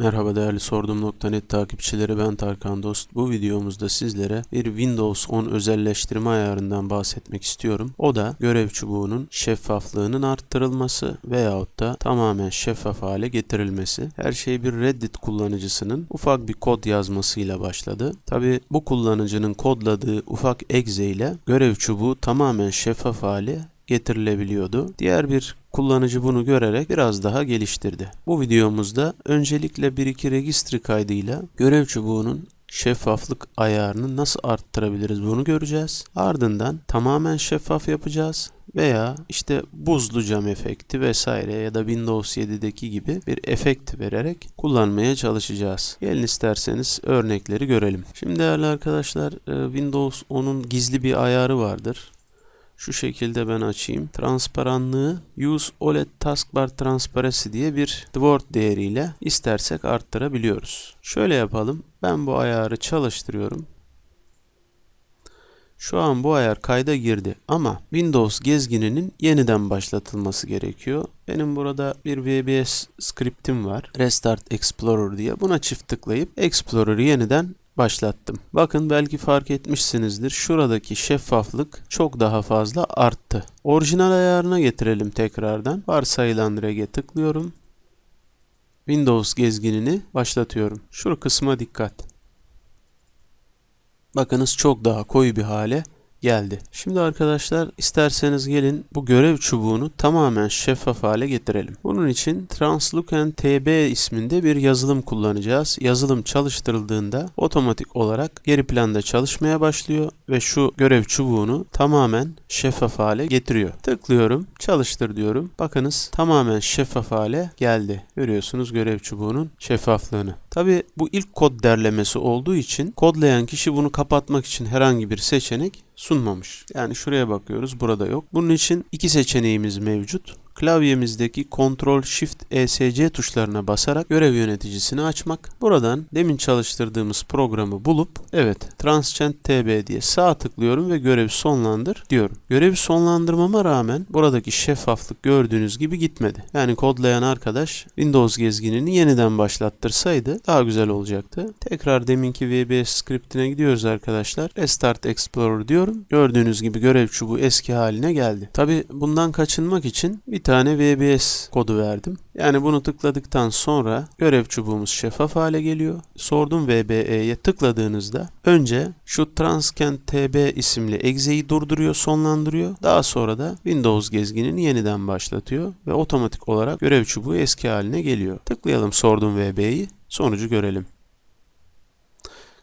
Merhaba değerli sordum.net takipçileri ben Tarkan Dost. Bu videomuzda sizlere bir Windows 10 özelleştirme ayarından bahsetmek istiyorum. O da görev çubuğunun şeffaflığının arttırılması veyahut da tamamen şeffaf hale getirilmesi. Her şey bir Reddit kullanıcısının ufak bir kod yazmasıyla başladı. Tabi bu kullanıcının kodladığı ufak exe ile görev çubuğu tamamen şeffaf hale getirilebiliyordu. Diğer bir kullanıcı bunu görerek biraz daha geliştirdi. Bu videomuzda öncelikle bir iki registry kaydıyla görev çubuğunun şeffaflık ayarını nasıl arttırabiliriz bunu göreceğiz. Ardından tamamen şeffaf yapacağız veya işte buzlu cam efekti vesaire ya da Windows 7'deki gibi bir efekt vererek kullanmaya çalışacağız. Gelin isterseniz örnekleri görelim. Şimdi değerli arkadaşlar e, Windows 10'un gizli bir ayarı vardır. Şu şekilde ben açayım. Transparanlığı Use OLED Taskbar Transparency diye bir Word değeriyle istersek arttırabiliyoruz. Şöyle yapalım. Ben bu ayarı çalıştırıyorum. Şu an bu ayar kayda girdi ama Windows gezgininin yeniden başlatılması gerekiyor. Benim burada bir VBS skriptim var. Restart Explorer diye. Buna çift tıklayıp Explorer'ı yeniden başlattım. Bakın belki fark etmişsinizdir. Şuradaki şeffaflık çok daha fazla arttı. Orijinal ayarına getirelim tekrardan. Varsayılan reg'e tıklıyorum. Windows gezginini başlatıyorum. Şu kısma dikkat. Bakınız çok daha koyu bir hale geldi. Şimdi arkadaşlar isterseniz gelin bu görev çubuğunu tamamen şeffaf hale getirelim. Bunun için Translucent TB isminde bir yazılım kullanacağız. Yazılım çalıştırıldığında otomatik olarak geri planda çalışmaya başlıyor ve şu görev çubuğunu tamamen şeffaf hale getiriyor. Tıklıyorum, çalıştır diyorum. Bakınız tamamen şeffaf hale geldi. Görüyorsunuz görev çubuğunun şeffaflığını. Tabi bu ilk kod derlemesi olduğu için kodlayan kişi bunu kapatmak için herhangi bir seçenek sunmamış. Yani şuraya bakıyoruz burada yok. Bunun için iki seçeneğimiz mevcut. Klavyemizdeki Ctrl Shift ESC tuşlarına basarak görev yöneticisini açmak. Buradan demin çalıştırdığımız programı bulup evet Transcend TB diye sağ tıklıyorum ve görevi sonlandır diyorum. Görevi sonlandırmama rağmen buradaki şeffaflık gördüğünüz gibi gitmedi. Yani kodlayan arkadaş Windows gezginini yeniden başlattırsaydı daha güzel olacaktı. Tekrar deminki VBS skriptine gidiyoruz arkadaşlar. Restart Explorer diyorum. Gördüğünüz gibi görev çubuğu eski haline geldi. Tabi bundan kaçınmak için bir tane VBS kodu verdim. Yani bunu tıkladıktan sonra görev çubuğumuz şeffaf hale geliyor. Sordum VBE'ye tıkladığınızda önce şu Transcend TB isimli exe'yi durduruyor, sonlandırıyor. Daha sonra da Windows gezginini yeniden başlatıyor ve otomatik olarak görev çubuğu eski haline geliyor. Tıklayalım sordum VB'yi. Sonucu görelim.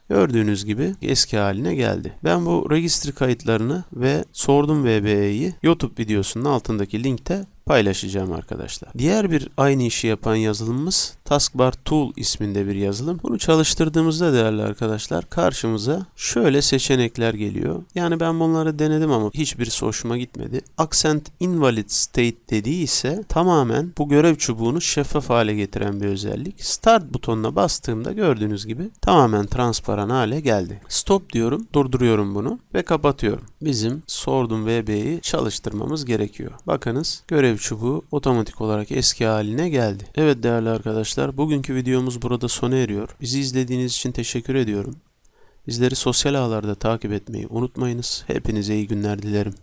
Gördüğünüz gibi eski haline geldi. Ben bu registry kayıtlarını ve sordum VBE'yi YouTube videosunun altındaki linkte paylaşacağım arkadaşlar. Diğer bir aynı işi yapan yazılımımız Taskbar Tool isminde bir yazılım. Bunu çalıştırdığımızda değerli arkadaşlar karşımıza şöyle seçenekler geliyor. Yani ben bunları denedim ama hiçbirisi hoşuma gitmedi. Accent Invalid State dediği ise tamamen bu görev çubuğunu şeffaf hale getiren bir özellik. Start butonuna bastığımda gördüğünüz gibi tamamen transparan hale geldi. Stop diyorum, durduruyorum bunu ve kapatıyorum. Bizim sordum VB'yi çalıştırmamız gerekiyor. Bakınız görev çubuğu otomatik olarak eski haline geldi. Evet değerli arkadaşlar bugünkü videomuz burada sona eriyor. Bizi izlediğiniz için teşekkür ediyorum. Bizleri sosyal ağlarda takip etmeyi unutmayınız. Hepinize iyi günler dilerim.